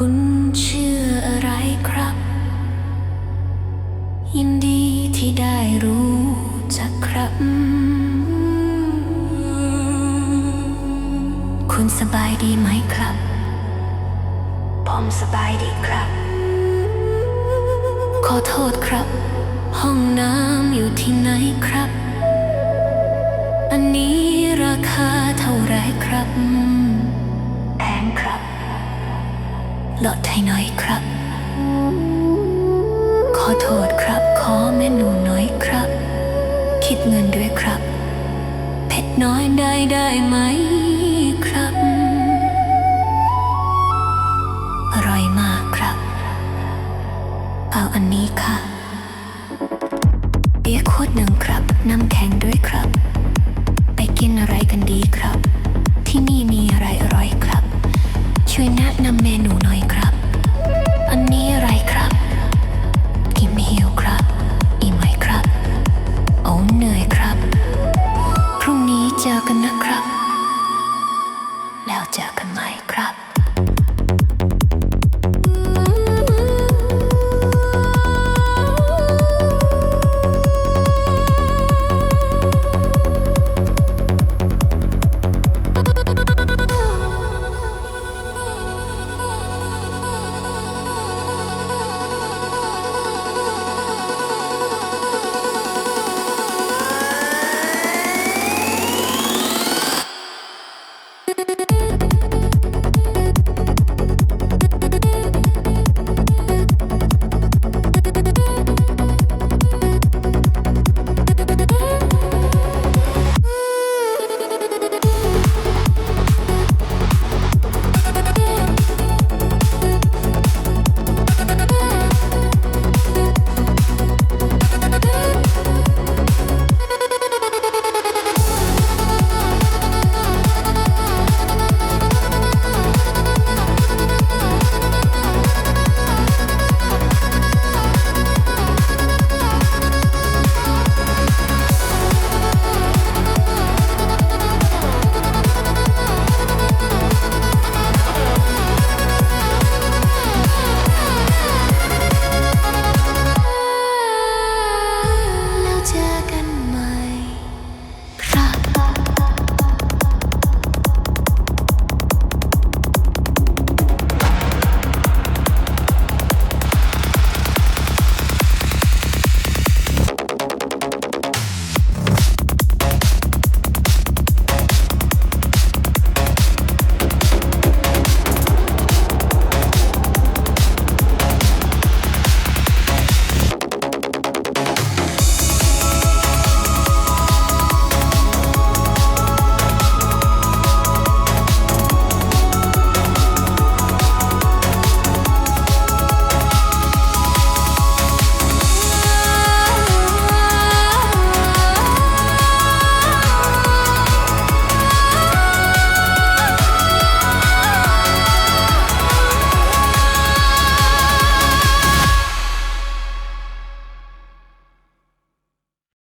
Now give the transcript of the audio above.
คุณชื่ออะไรครับ ยินดีที่ได้รู้จักครับ คุณสบายดีไหมครับ ผมสบายดีครับ ขอโทษครับ ห้องน้ำอยู่ที่ไหนครับ อันนี้ราคาเท่าไรครับ ลดให้น่อยครับ ขอโทษครับ ขอเมนูน่อยครับ คิดเงินด้วยครับ เผ็ดน้อยได้ได้ไหมครับ อร่อยมากครับ เอาอันนี้ค่ะเบียร์ขวดหนึ่งครับ น้ำแข็งด้วยครับ ไปกินอะไรกันดีครับ เหนื่อยครับ พรุ่งนี้เจอกันนะครับแล้วเจอกันใหม่ครับ